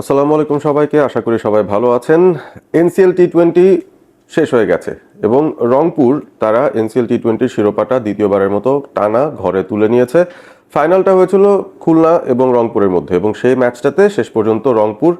আসসালামু আলাইকুম সবাইকে, আশা করি সবাই ভালো আছেন। এনসিএল টি টোয়েন্টি শেষ হয়ে গেছে এবং রংপুর তারা এনসিএল টি টোয়েন্টির শিরোপাটা দ্বিতীয়বারের মতো টানা ঘরে তুলে নিয়েছে। ফাইনালটা হয়েছিল খুলনা এবং রংপুরের মধ্যে এবং সেই ম্যাচটাতে শেষ পর্যন্ত রংপুর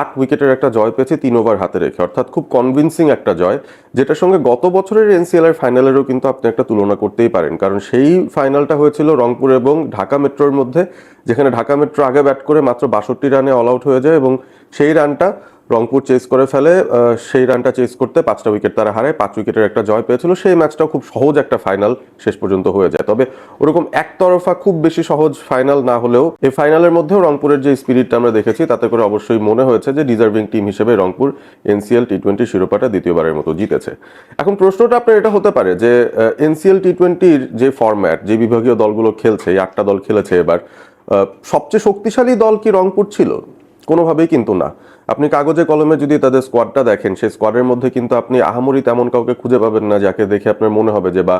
আট উইকেটের একটা জয় পেয়েছে, তিন ওভার হাতে রেখে। অর্থাৎ খুব কনভিনসিং একটা জয়, যেটার সঙ্গে গত বছরের এনসিএল এর ফাইনালেরও কিন্তু আপনি একটা তুলনা করতেই পারেন। কারণ সেই ফাইনালটা হয়েছিল রংপুর এবং ঢাকা মেট্রোর মধ্যে, যেখানে ঢাকা মেট্রো আগে ব্যাট করে মাত্র বাষট্টি রানে অল আউট হয়ে যায় এবং সেই রানটা রংপুর চেস করে ফেলে সেই রানটা চেস করতে পাঁচটা উইকেট তারা হারায়। পাঁচ উইকেটের একটা জয় পেয়েছিল। সেই ম্যাচটাও খুব সহজ একটা ফাইনাল শেষ পর্যন্ত হয়ে যায়। তবে ওরকম একতরফা খুব বেশি সহজ ফাইনাল না হলেও এই ফাইনালের মধ্যেও রংপুরের যে স্পিরিটটা আমরা দেখেছি, তাতে করে অবশ্যই মনে হয়েছে যে ডিজার্ভিং টিম হিসেবে রংপুর এনসিএল টি টোয়েন্টি শিরোপাটা দ্বিতীয়বারের মতো জিতেছে। এখন প্রশ্নটা আপনার এটা হতে পারে যে এনসিএল টি টোয়েন্টির যে ফরম্যাট যে বিভাগীয় দলগুলো খেলছে, এই আটটা দল খেলেছে এবার সবচেয়ে শক্তিশালী দল কি রংপুর ছিল? কোনোভাবেই কিন্তু না। আপনি কাগজে কলমে যদি তাদের স্কোয়াডটা দেখেন, সেই স্কোয়াডের মধ্যে কিন্তু আপনি আহামরি তেমন কাউকে খুঁজে পাবেন না, যাকে দেখে আপনার মনে হবে যে বা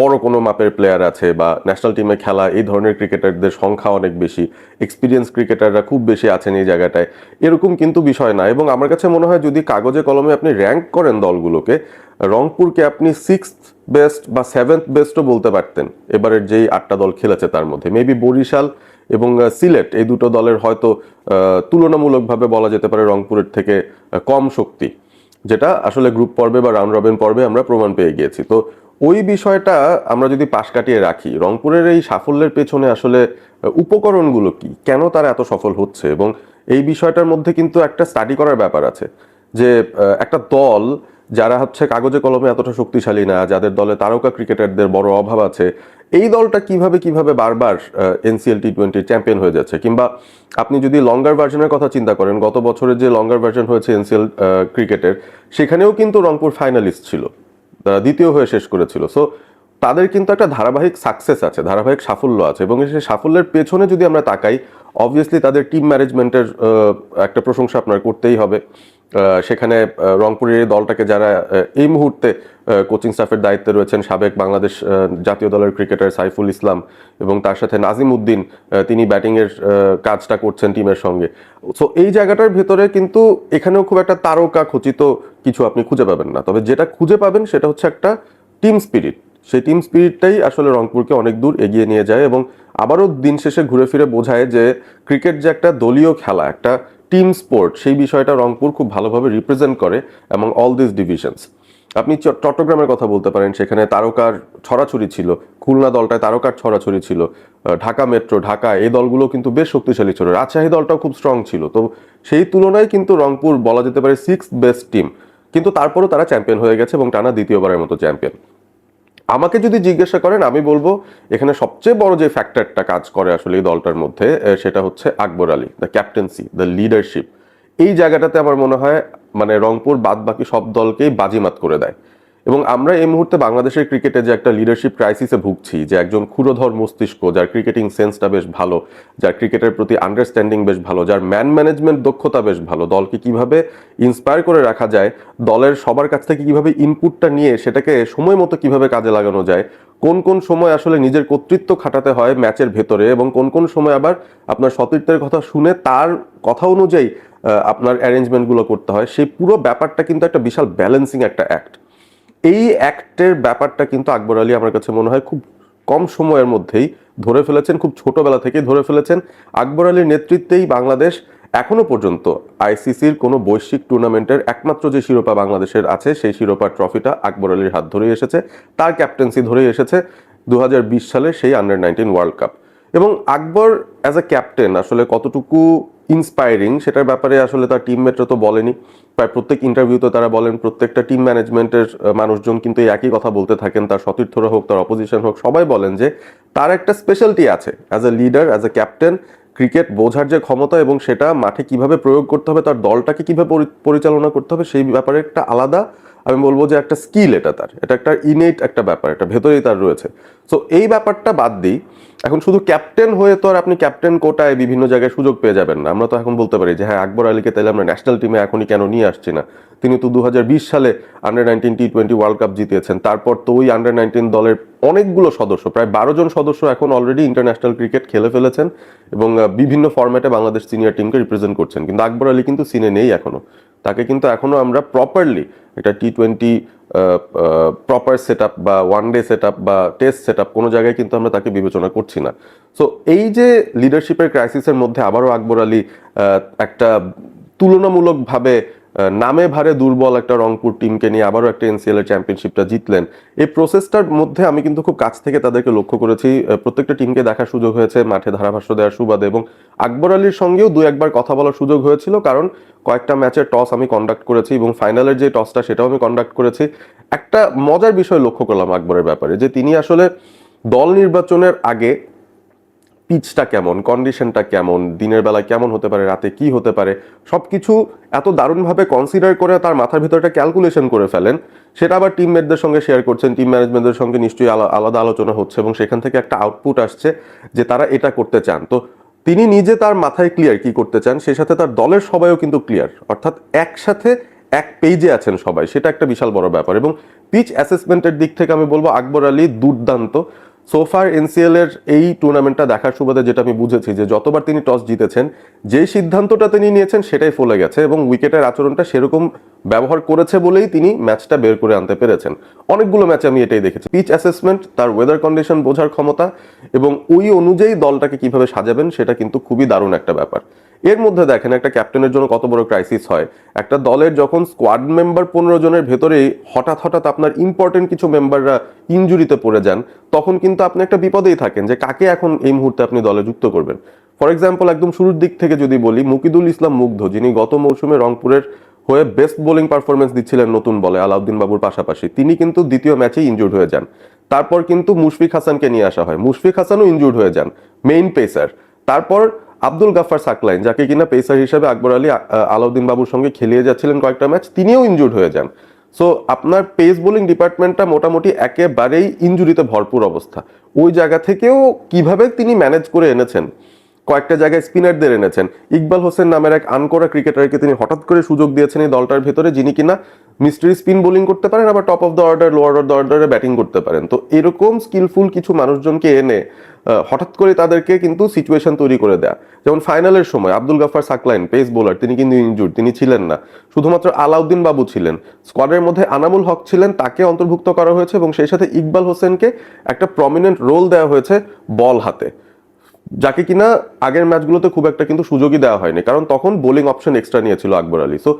বড় কোনো মাপের প্লেয়ার আছে বা ন্যাশনাল টিমে খেলা, এই ধরনের ক্রিকেটারদের সংখ্যা অনেক বেশি এক্সপিরিয়েন্স ক্রিকেটাররা খুব বেশি আছেন এই জায়গাটায়। এরকম কিন্তু বিষয় না এবং আমার কাছে মনে হয় যদি কাগজে কলমে আপনি র্যাঙ্ক করেন দলগুলোকে, রংপুরকে আপনি সিক্স বেস্ট বা সেভেন্থ বেস্টও বলতে পারতেন। এবারের যেই আটটা দল খেলেছে তার মধ্যে। মেবি বরিশাল এবং সিলেট, এই দুটো দলের হয়তো তুলনামূলকভাবে বলা যেতে পারে রংপুরের থেকে কম শক্তি, যেটা আসলে গ্রুপ পর্বে বা রাউন্ড রবিন পর্বে আমরা প্রমাণ পেয়ে গিয়েছি। তো ওই বিষয়টা আমরা যদি পাশ কাটিয়ে রাখি, রংপুরের এই সাফল্যের পেছনে আসলে উপকরণগুলো কি? কেন তারা এত সফল হচ্ছে? এবং এই বিষয়টার মধ্যে কিন্তু একটা স্টাডি করার ব্যাপার আছে, যে একটা দল যারা হচ্ছে কাগজে কলমে এতটা শক্তিশালী না, যাদের দলে তারকা ক্রিকেটারদের বড় অভাব আছে, এই দলটা কীভাবে কীভাবে বারবার এনসিএল টি টোয়েন্টি চ্যাম্পিয়ন হয়ে যাচ্ছে? কিংবা আপনি যদি লঙ্গার ভার্জনের কথা চিন্তা করেন, গত বছরের যে লঙ্গার ভার্জন হয়েছে এনসিএল ক্রিকেটের, সেখানেও কিন্তু রংপুর ফাইনালিস্ট ছিল। তারা দ্বিতীয় হয়ে শেষ করেছিল। সো তাদের কিন্তু একটা ধারাবাহিক সাকসেস আছে, ধারাবাহিক সাফল্য আছে এবং সেই সাফল্যের পেছনে যদি আমরা তাকাই অবভিয়াসলি তাদের টিম ম্যানেজমেন্টের একটা প্রশংসা আপনার করতেই হবে। সেখানে রংপুরের দলটাকে যারা এই মুহূর্তে কোচিং স্টাফের দায়িত্বে রয়েছেন সাবেক বাংলাদেশ জাতীয় দলের ক্রিকেটার সাইফুল ইসলাম এবং তার সাথে নাজিম উদ্দিন তিনি ব্যাটিংয়ের কাজটা করছেন টিমের সঙ্গে। সো এই জায়গাটার ভেতরে কিন্তু এখানেও খুব একটা তারকা খচিত কিছু আপনি খুঁজে পাবেন না। তবে যেটা খুঁজে পাবেন সেটা হচ্ছে একটা টিম স্পিরিট সেই টিম স্পিরিটটাই আসলে রংপুরকে অনেক দূর এগিয়ে নিয়ে যায় এবং আবারও দিন শেষে ঘুরে ফিরে বোঝায় যে ক্রিকেট যে একটা দলীয় খেলা, একটা টিম স্পোর্ট সেই বিষয়টা রংপুর খুব ভালোভাবে রিপ্রেজেন্ট করে এবং অল দিস ডিভিশনস আপনি চট্টগ্রামের কথা বলতে পারেন, সেখানে তারকার ছড়াছড়ি ছিল, খুলনা দলটায় তারকার ছড়াছড়ি ছিল ঢাকা মেট্রো ঢাকা, এই দলগুলো কিন্তু বেশ শক্তিশালী ছিল। রাজশাহী দলটাও খুব স্ট্রং ছিল। তো সেই তুলনায় কিন্তু রংপুর বলা যেতে পারে সিক্স বেস্ট টিম কিন্তু তারপরেও তারা চ্যাম্পিয়ন হয়ে গেছে এবং টানা দ্বিতীয়বারের মতো চ্যাম্পিয়ন আমাকে যদি জিজ্ঞাসা করেন, আমি বলব এখানে সবচেয়ে বড় যে ফ্যাক্টরটা কাজ করে আসলে এই দলটার মধ্যে সেটা হচ্ছে Akbar Ali the captaincy the leadership এই জায়গাটাতে আমার মনে হয় মানে রংপুর বাদ বাকি সব দলকেই বাজিমাত করে দেয়। এবং আমরা এই মুহূর্তে বাংলাদেশের ক্রিকেটে যে একটা লিডারশিপ ক্রাইসিসে ভুগছি, যে একজন ক্ষুরধর মস্তিষ্ক, যার ক্রিকেটিং সেন্সটা বেশ ভালো, যার ক্রিকেটের প্রতি আন্ডারস্ট্যান্ডিং বেশ ভালো, যার ম্যান ম্যানেজমেন্ট দক্ষতা বেশ ভালো, দলকে কীভাবে ইন্সপায়ার করে রাখা যায়, দলের সবার কাছ থেকে কীভাবে ইনপুটটা নিয়ে সেটাকে সময় মতো কীভাবে কাজে লাগানো যায়, কোন কোন সময় আসলে নিজের কর্তৃত্ব খাটাতে হয় ম্যাচের ভেতরে এবং কোন কোন সময় আবার আপনার সতীর্থের কথা শুনে তার কথা অনুযায়ী আপনার অ্যারেঞ্জমেন্টগুলো করতে হয় সেই পুরো ব্যাপারটা কিন্তু একটা বিশাল ব্যালেন্সিং একটা অ্যাক্ট এই অ্যাক্টের ব্যাপারটা কিন্তু আকবর আলী আমার কাছে মনে হয় খুব কম সময়ের মধ্যেই ধরে ফেলেছেন, খুব ছোটবেলা থেকেই ধরে ফেলেছেন। আকবর আলীর নেতৃত্বেই বাংলাদেশ এখনও পর্যন্ত আইসিসির কোনো বৈশ্বিক টুর্নামেন্টের একমাত্র যে শিরোপা বাংলাদেশের আছে, সেই শিরোপার ট্রফিটা আকবর আলীর হাত ধরেই এসেছে। তার ক্যাপ্টেন্সি ধরেই এসেছে দু হাজার বিশ সালে সেই আন্ডার নাইনটিন ওয়ার্ল্ড কাপ এবং আকবর অ্যাজ এ ক্যাপ্টেন আসলে কতটুকু ইন্সপায়ারিং সেটার ব্যাপারে আসলে তার টিমমেটরা তো বলেনি। প্রায় প্রত্যেক ইন্টারভিউতে তারা বলেন, প্রত্যেকটা টিম ম্যানেজমেন্টের মানুষজন কিন্তু এই একই কথা বলতে থাকেন। তার সতীর্থরা হোক, তার অপোজিশন হোক, সবাই বলেন যে তার একটা স্পেশালিটি আছে। As a leader as a captain cricket বোঝার যে ক্ষমতা এবং সেটা মাঠে কীভাবে প্রয়োগ করতে হবে, তার দলটাকে কীভাবে পরি- পরিচালনা করতে হবে, সেই ব্যাপারে একটা আলাদা আমি বলব যে একটা স্কিল এটা তার। এটা একটা ইনেট একটা ব্যাপার, এটা ভেতরেই তার রয়েছে। সো এই ব্যাপারটা বাদ দিই। এখন শুধু ক্যাপ্টেন হয়ে তো আর আপনি ক্যাপ্টেন কোটায় বিভিন্ন জায়গায় সুযোগ পেয়ে যাবেন না। আমরা তো এখন বলতে পারি যে হ্যাঁ আকবর আলীকে তাহলে আমরা ন্যাশনাল টিমে এখনই কেন নিয়ে আসছি না? তিনি তো দু হাজার বিশ সালে under nineteen T twenty world cup জিতিয়েছেন তারপর তো ওই আন্ডার নাইনটিন দলের অনেকগুলো সদস্য, প্রায় বারো জন সদস্য এখন অলরেডি ইন্টারন্যাশনাল ক্রিকেট খেলে ফেলেছেন এবং বিভিন্ন ফর্ম্যাটে বাংলাদেশ সিনিয়র টিমকে রিপ্রেজেন্ট করছেন। কিন্তু আকবর আলী কিন্তু সিনে নেই এখনও। তাকে কিন্তু এখনও আমরা প্রপারলি এটা টি টোয়েন্টি প্রপার সেট বা ওয়ান ডে সেট বা টেস্ট সেট কোনো জায়গায় কিন্তু আমরা তাকে বিবেচনা করছি না। সো এই যে লিডারশিপের ক্রাইসিসের মধ্যে আবারও আকবর আলী একটা তুলনামূলকভাবে নামে ভারে দুর্বল একটা রংপুর টিমকে নিয়ে আবারও একটা এনসিএল এর চ্যাম্পিয়নশিপটা জিতলেন। এই প্রসেসটার মধ্যে আমি কিন্তু খুব কাছ থেকে তাদেরকে লক্ষ্য করেছি প্রত্যেকটা টিমকে দেখার সুযোগ হয়েছে, মাঠে ধারাভাষ্য দেওয়ার সুবাদে এবং আকবর আলীর সঙ্গেও দু একবার কথা বলার সুযোগ হয়েছিল কারণ কয়েকটা ম্যাচের টস আমি কন্ডাক্ট করেছি এবং ফাইনালের যে টসটা সেটাও আমি কন্ডাক্ট করেছি। একটা মজার বিষয় লক্ষ্য করলাম আকবরের ব্যাপারে, যে তিনি আসলে দল নির্বাচনের আগে পিচটা কেমন কন্ডিশনটা কেমন, দিনের বেলা কেমন হতে পারে, রাতে কি হতে পারে, সবকিছু এত দারুণভাবে কনসিডার করে তার মাথার ভিতরটা ক্যালকুলেশন করে ফেলেন। সেটা আবার টিমমেটদের সঙ্গে শেয়ার করছেন টিম ম্যানেজমেন্টদের সঙ্গে নিশ্চয়ই আলা- আলাদা আলোচনা হচ্ছে এবং সেখান থেকে একটা আউটপুট আসছে যে তারা এটা করতে চান। তো তিনি নিজে তার মাথায় ক্লিয়ার কি করতে চান সেই সাথে তার দলের সবাইও কিন্তু ক্লিয়ার অর্থাৎ একসাথে এক পেজে আছেন সবাই, সেটা একটা বিশাল বড় ব্যাপার এবং পিচ অ্যাসেসমেন্টের দিক থেকে আমি বলব, আকবর আলী দুর্দান্ত। সোফার এনসিএল এর এই টুর্নামেন্টটা দেখার সুবাদে যেটা আমি বুঝেছি যে যতবার তিনি টস জিতেছেন যেই সিদ্ধান্তটা তিনি নিয়েছেন সেটাই ফলে গেছে এবং উইকেটের আচরণটা সেরকম ব্যবহার করেছে বলেই তিনি ম্যাচটা বের করে আনতে পেরেছেন। অনেকগুলো ম্যাচে আমি এটাই দেখেছি। পিচ অ্যাসেসমেন্ট তার ওয়েদার কন্ডিশন বোঝার ক্ষমতা এবং ওই অনুযায়ী দলটাকে কীভাবে সাজাবেন, সেটা কিন্তু খুবই দারুণ একটা ব্যাপার। এর মধ্যে দেখেন একটা ক্যাপ্টেনের জন্য কত বড় ক্রাইসিস হয়। একটা দলের যখন স্কোয়াড মেম্বার পনেরো জনের ভেতরেই হঠাৎ হঠাৎ আপনার ইম্পর্টেন্ট কিছু মেম্বাররা ইনজুরিতে পড়ে যান, তখন কিন্তু আপনি একটা বিপদেই থাকেন যে কাকে এখন এই মুহূর্তে আপনি দলে যুক্ত করবেন। ফর এক্সাম্পল একদম শুরুর দিক থেকে যদি বলি, মুকিদুল ইসলাম মুগ্ধ, যিনি গত মৌসুমে রংপুরের হয়ে বেস্ট বোলিং পারফরমেন্স দিচ্ছিলেন নতুন বলে আলাউদ্দিন বাবুর পাশাপাশি, তিনি কিন্তু দ্বিতীয় ম্যাচেই ইনজুর্ড হয়ে যান। তারপর কিন্তু মুশফিক হাসানকে নিয়ে আসা হয়। মুশফিক হাসানও ইনজুর্ড হয়ে যান মেইন পেসার তারপর আব্দুল গাফার সাকলাইন, যাকে কিনা পেসার হিসাবে আকবর আলী আলাউদ্দিন বাবুর সঙ্গে খেলিয়ে যাচ্ছিলেন কয়েকটা ম্যাচ, তিনিও ইনজুর্ড হয়ে যান। সো আপনার পেস বোলিং ডিপার্টমেন্টটা মোটামুটি একেবারেই ইনজুরিতে ভরপুর অবস্থা। ওই জায়গা থেকেও কীভাবে তিনি ম্যানেজ করে এনেছেন? কয়েকটা জায়গায় স্পিনারদের এনেছেন। ইকবাল হোসেন নামের এক আনকোরা ক্রিকেটারকে তিনি হঠাৎ করে সুযোগ দিয়েছেন এই দলটার ভেতরে, যিনি কিনা মিস্ট্রি স্পিন বোলিং করতে পারেন, আবার top of the order, lower of the অর্ডারে ব্যাটিং করতে পারেন। তো এরকম স্কিলফুল কিছু মানুষজনকে এনে হঠাৎ করে তাদেরকে কিন্তু সিচুয়েশন তৈরি করে দেয়া। যেমন ফাইনালের সময় আব্দুল গাফার সাকলাইন পেস বোলার তিনি কিন্তু ইনজুর তিনি ছিলেন না। শুধুমাত্র আলাউদ্দিন বাবু ছিলেন। স্কোয়াডের মধ্যে আনামুল হক ছিলেন, তাকে অন্তর্ভুক্ত করা হয়েছে এবং সেই সাথে ইকবাল হোসেনকে একটা প্রমিনেন্ট রোল দেওয়া হয়েছে বল হাতে। যাকে কিনা আগের ম্যাচগুলোতে খুব একটা কিন্তু সুযোগই দেওয়া হয়নি, কারণ তখন বোলিং অপশন এক্সট্রা নিয়েছিল আকবর আলী। সো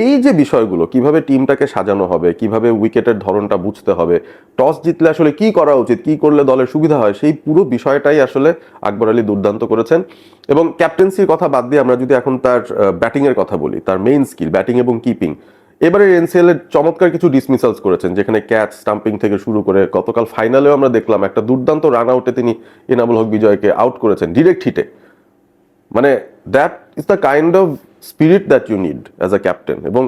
এই যে বিষয়গুলো, কীভাবে টিমটাকে সাজানো হবে, কীভাবে উইকেটের ধরনটা বুঝতে হবে, টস জিতলে আসলে কি করা উচিত, কি করলে দলের সুবিধা হয়, সেই পুরো বিষয়টাই আসলে আকবর আলী দুর্দান্ত করেছেন। এবং ক্যাপ্টেন্সির কথা বাদ দিয়ে আমরা যদি এখন তার ব্যাটিংয়ের কথা বলি, তার মেইন স্কিল ব্যাটিং এবং কিপিং এবারে এনসিএল এর চমৎকার কিছু ডিসমিসালস করেছেন, যেখানে ক্যাচ, স্টাম্পিং থেকে শুরু করে গতকাল ফাইনালেও আমরা দেখলাম একটা দুর্দান্ত রান আউটে তিনি এনামুল হক বিজয়কে আউট করেছেন ডিরেক্ট হিটে মানে that is the kind of spirit that you need as a captain এবং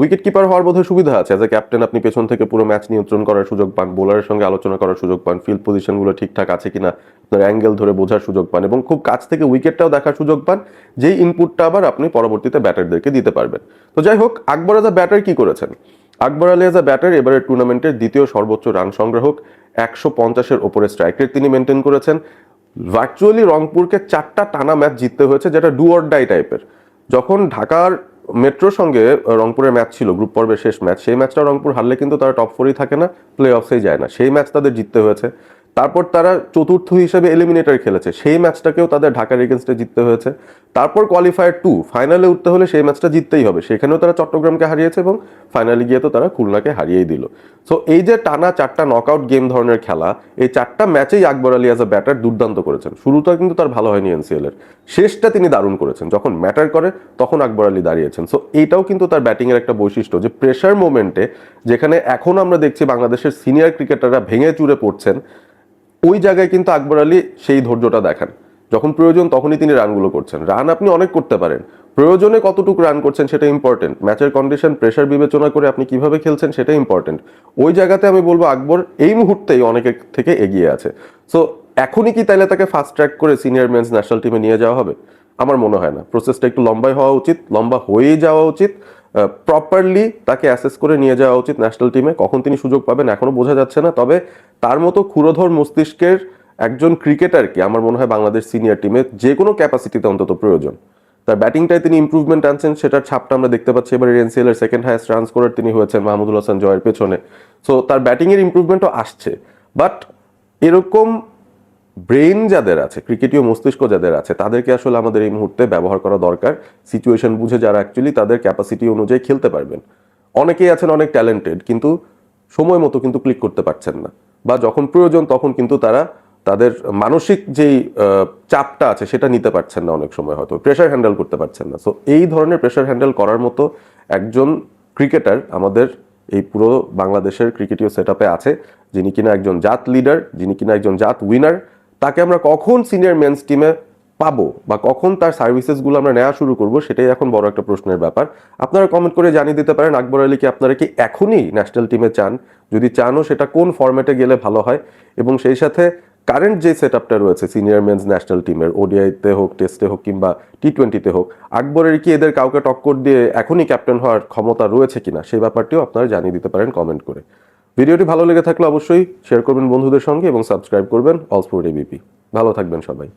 উইকেট কিপার হওয়ার বোধহয় সুবিধা আছে। অ্যাজ আ ক্যাপ্টেন আপনি পেছন থেকে পুরো ম্যাচ নিয়ন্ত্রণ করার সুযোগ পান, বোলারের সঙ্গে আলোচনা করার সুযোগ পান ফিল্ড পজিশনগুলো ঠিকঠাক আছে কিনা, আপনার অ্যাঙ্গেল ধরে বোঝার সুযোগ পান এবং খুব কাছ থেকে উইকেটটাও দেখার সুযোগ পান, যেই ইনপুটটা আবার আপনি পরবর্তীতে ব্যাটারদেরকে দিতে পারবেন। তো যাই হোক, আকবর এজ আ ব্যাটার কি করেছেন? Akbar Ali as a batter এবারের টুর্নামেন্টের দ্বিতীয় সর্বোচ্চ রান সংগ্রাহক, একশো পঞ্চাশের ওপরে স্ট্রাইক রেট তিনি মেনটেন করেছেন। ভার্চুয়ালি রংপুরকে চারটা টানা ম্যাচ জিততে হয়েছে, যেটা ডু অর ডাই টাইপের যখন ঢাকার মেট্রোর সঙ্গে রংপুরের ম্যাচ ছিল গ্রুপ পর্বের শেষ ম্যাচ, সেই ম্যাচটা রংপুর হারলে কিন্তু তারা টপ ফোরেই থাকে না প্লে অফসেই যায় না। সেই ম্যাচ তাদের জিততে হয়েছে। তারপর তারা চতুর্থ হিসেবে এলিমিনেটর খেলেছে। সেই ম্যাচটাকেও তাদের ঢাকার এগেনস্টে জিততে হয়েছে। তারপর কোয়ালিফায়ার টু ফাইনালে উঠতে হলে সেই ম্যাচটা জিততেই হবে। সেখানেও তারা চট্টগ্রামকে হারিয়েছে এবং ফাইনালে গিয়ে তো তারা খুলনাকে হারিয়েই দিল। সো এই যে টানা চারটা নকআউট গেম ধরনের খেলা, এই চারটা ম্যাচেই Akbar Ali as a batter দুর্দান্ত করেছেন। শুরুটা কিন্তু তার ভালো হয়নি এনসিএল এর শেষটা তিনি দারুণ করেছেন। যখন ম্যাটার করে, তখন আকবর আলী দাঁড়িয়েছেন। সো এইটাও কিন্তু তার ব্যাটিংয়ের একটা বৈশিষ্ট্য যে প্রেশার মোমেন্টে যেখানে এখন আমরা দেখছি বাংলাদেশের সিনিয়র ক্রিকেটাররা ভেঙে চুরে পড়ছেন ওই জায়গায় কিন্তু আকবর আলী সেই ধৈর্যটা দেখান। যখন প্রয়োজন তখনই তিনি রানগুলো করছেন। রান আপনি অনেক করতে পারেন। প্রয়োজনে কতটুকু রান করছেন সেটা ইম্পর্টেন্ট ম্যাচের কন্ডিশন প্রেশার বিবেচনা করে আপনি কীভাবে খেলছেন সেটা ইম্পর্টেন্ট ওই জায়গাতে আমি বলব আকবর এই মুহূর্তেই অনেকের থেকে এগিয়ে আছে। সো এখনই কি তাইলে তাকে ফাস্ট ট্র্যাক করে সিনিয়র মেন্স ন্যাশনাল টিমে নিয়ে যাওয়া হবে? আমার মনে হয় না। প্রসেসটা একটু লম্বাই হওয়া উচিত। লম্বা হয়েই যাওয়া উচিত। প্রপারলি তাকে অ্যাসেস করে নিয়ে যাওয়া উচিত ন্যাশনাল টিমে কখন তিনি সুযোগ পাবেন এখনও বোঝা যাচ্ছে না। তবে তার মতো ক্ষুরোধর মস্তিষ্কের একজন ক্রিকেটারকে আমার মনে হয় বাংলাদেশ সিনিয়র টিমে যে কোনো ক্যাপাসিটিতে অন্তত প্রয়োজন। তার ব্যাটিংটায় তিনি ইমপ্রুভমেন্ট আনছেন, সেটার ছাপটা আমরা দেখতে পাচ্ছি। এবার এনসিএল এর সেকেন্ড হাইয়েস্ট রান স্কোরার তিনি হয়েছেন মাহমুদুল হাসান জয়ের পেছনে। সো তার ব্যাটিংয়ের ইমপ্রুভমেন্টও আসছে। বাট এরকম ব্রেন যাদের আছে ক্রিকেটীয় মস্তিষ্ক যাদের আছে, তাদেরকে আসলে আমাদের এই মুহূর্তে ব্যবহার করা দরকার। সিচুয়েশন বুঝে যারা অ্যাকচুয়ালি তাদের ক্যাপাসিটি অনুযায়ী খেলতে পারবেন। অনেকেই আছেন অনেক ট্যালেন্টেড কিন্তু সময় মতো কিন্তু ক্লিক করতে পারছেন না। বা যখন প্রয়োজন তখন কিন্তু তারা তাদের মানসিক যেই চাপটা আছে সেটা নিতে পারছেন না অনেক সময় হয়তো। প্রেশার হ্যান্ডেল করতে পারছেন না। সো এই ধরনের প্রেশার হ্যান্ডেল করার মতো একজন ক্রিকেটার আমাদের এই পুরো বাংলাদেশের ক্রিকেটীয় সেট আছে। যিনি কিনা একজন জাত লিডার যিনি কিনা একজন জাত উইনার তাকে আমরা কখন সিনিয়র মেন্স টিমে পাবো বা কখন তার সার্ভিসেসগুলো আমরা নেওয়া শুরু করব সেটাই এখন বড় একটা প্রশ্নের ব্যাপার। আপনারা কমেন্ট করে জানিয়ে দিতে পারেন। আকবর আলী কি আপনারা কি এখনই ন্যাশনাল টিমে চান? যদি চানও সেটা কোন ফরম্যাটে গেলে ভালো হয়? এবং সেই সাথে কারেন্ট যে সেট আপটা রয়েছে সিনিয়র মেন্স ন্যাশনাল টিমের ওডিআইতে হোক টেস্টে হোক কিংবা টি টোয়েন্টিতে হোক আকবরের কি এদের কাউকে টক্কর দিয়ে এখনই ক্যাপ্টেন হওয়ার ক্ষমতা রয়েছে কিনা সেই ব্যাপারটিও আপনারা জানিয়ে দিতে পারেন কমেন্ট করে। ভিডিওটি ভালো লেগে থাকলে অবশ্যই শেয়ার করবেন বন্ধুদের সঙ্গে এবং সাবস্ক্রাইব করবেন অল স্পোর্ট এবিপি ভালো থাকবেন সবাই।